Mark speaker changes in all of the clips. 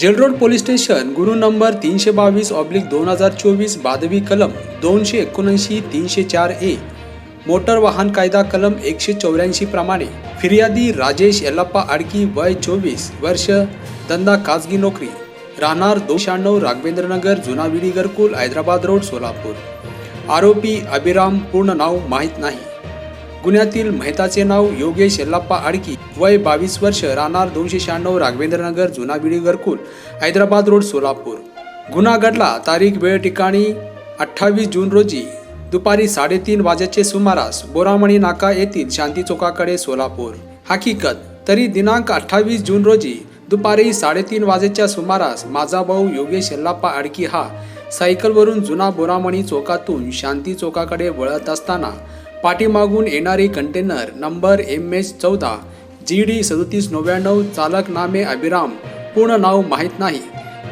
Speaker 1: Jail Road police station गुरु number तीनशे बावीस ऑब्लिक दोन हजार चोवीस बादवी कलम दोनशे एकोणऐंशी तीनशे चार ए. मोटर वाहन कायदा कलम एकशे चौऱ्याऐंशी प्रमाणे फिर्यादी राजेश यल्लाप्पा आडकी वय चोवीस वर्ष धंदा खाजगी नोकरी. राहणार दोन शहाण्णव राघवेंद्रनगर जुना विडी घरकुल हैदराबाद रोड सोलापूर. आरोपी अभिराम पूर्ण नाव माहीत नाही. गुन्ह्यातील मेहताचे नाव योगेश यल्लाप्पा आडकी वय बावीस वर्ष राहणार दोनशे शहाण्णव राघवेंद्रनगर जुना बिडी घरकुल हैदराबाद रोड सोलापूर. गुन्हा घडला तारीख वेळ ठिकाणी अठ्ठावीस जून रोजी दुपारी साडेतीन वाजेचे सुमारास बोरामणी नाका येथील शांती चौकाकडे सोलापूर. हकीकत तरी दिनांक अठ्ठावीस जून रोजी दुपारी साडेतीन वाजेच्या सुमारास माझा भाऊ योगेश यल्लाप्पा आडकी हा सायकलवरून जुना बोरामणी चौकातून शांती चौकाकडे वळत असताना पाठीमागून येणारी कंटेनर नंबर एम एच चौदा. जी डी सदतीस नव्याण्णव चालक नामे अभिराम. पूर्ण नाव माहीत नाही.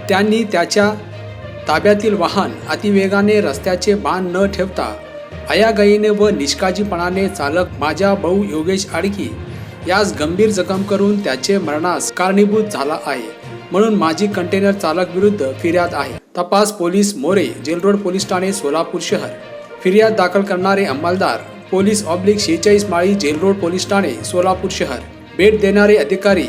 Speaker 1: त्यांनी त्याच्या ताब्यातील वाहन अतिवेगाने रस्त्याचे बाण न ठेवता अयागईने व निष्काळजीपणाने चालक माझ्या भाऊ योगेश आडकी यास गंभीर जखम करून त्याचे मरणास कारणीभूत झाला आहे. म्हणून माझी कंटेनर चालक विरुद्ध फिर्याद आहे. तपास police More jail road police Thane Solapur शहर. फिर्याद दाखल करणारे अंमलदार पोलीस ऑब्लिक शेहेचाळीस माळी जेल रोड पोलीस ठाणे सोलापूर शहर. भेट देणारे अधिकारी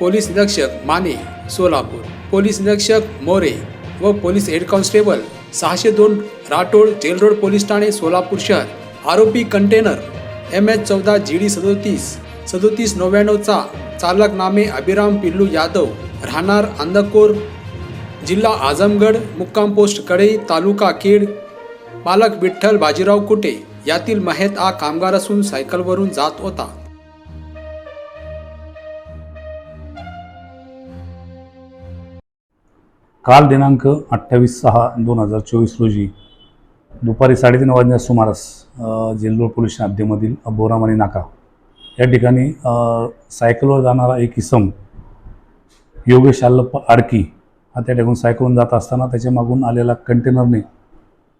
Speaker 1: पोलीस निरीक्षक माने सोलापूर. पोलीस निरीक्षक मोरे व पोलीस हेड कॉन्स्टेबल सहाशे दोन राठोड जेल रोड पोलीस ठाणे सोलापूर शहर. आरोपी कंटेनर एम एच चौदा जी डी सदोतीस सदोतीस नव्याण्णवचा चालक नामे अभिराम पिल्लू यादव राहणार अंधकोर जिल्हा आझमगड मुक्काम पोस्टकडे तालुका खेड मालक विठ्ठल बाजीराव कुटे. यातील महेत हा कामगार असून सायकलवरून जात होता.
Speaker 2: काल दिनांक अठ्ठावीस सहा दोन हजार चोवीस रोजी दुपारी साडेतीन वाजण्यास सुमारास अ, पोलीस स्टेशन हद्दीमधील बोरामणी नाका या ठिकाणी सायकलवर जाणारा एक इसम योगेश आल्लप्पा आडकी हा त्या ठिकाणी सायकलवरून जात असताना त्याच्या मागून आलेला कंटेनरने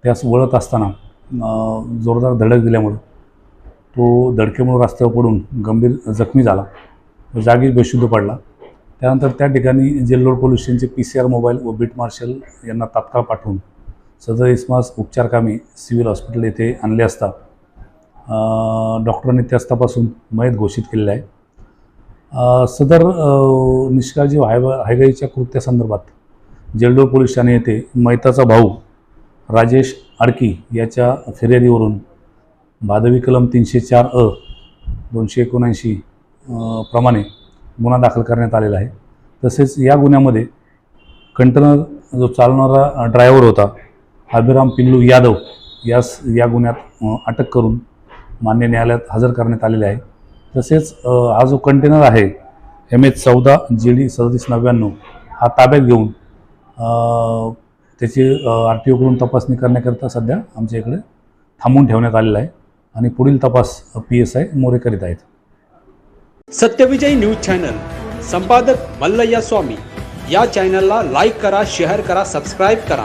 Speaker 2: त्यास वळत असताना जोरदार धडक दिल्यामुळं तो धडकेमुळं रस्त्यावर पडून गंभीर जखमी झाला. व जागीच बेशुद्ध पडला. त्यानंतर त्या ठिकाणी जेल्लोड पोलीस स्टेशनचे पी सी आर मोबाईल व बीट मार्शल यांना तात्काळ पाठवून सदर इस्मास उपचारकामी सिव्हिल हॉस्पिटल येथे आणले असता डॉक्टरांनी त्यास्तापासून मयत घोषित केलेलं आहे. सदर निष्काळजी व हाय हायगाईच्या कृत्यासंदर्भात जेलरोड पोलीस ठाणे येथे मैताचा भाऊ राजेश आडकी याच्या फिर्यादीवरून भादवी कलम तीनशे चार अ दोनशे एकोणऐंशी प्रमाणे गुन्हा दाखल करण्यात आलेला आहे. तसेच या गुन्ह्यामध्ये कंटेनर जो चालणारा ड्रायव्हर होता अभिराम पिल्लू यादव यास या गुन्ह्यात अटक करून मान्य न्यायालयात हजर करण्यात आलेले आहे. तसेच हा जो कंटेनर आहे एम एच चौदा जी डी सदतीस नव्याण्णव हा ताब्यात घेऊन त्याची आर टी ओकडून तपासणी करण्याकरिता सध्या आमच्या इकडे थांबून ठेवण्यात आलेला आहे आणि पुढील तपास पी एस आय मोरे करीत आहेत.
Speaker 1: सत्यविजय न्यूज चॅनल संपादक मल्लय्या स्वामी. या चॅनलला लाईक करा शेअर करा सबस्क्राईब करा.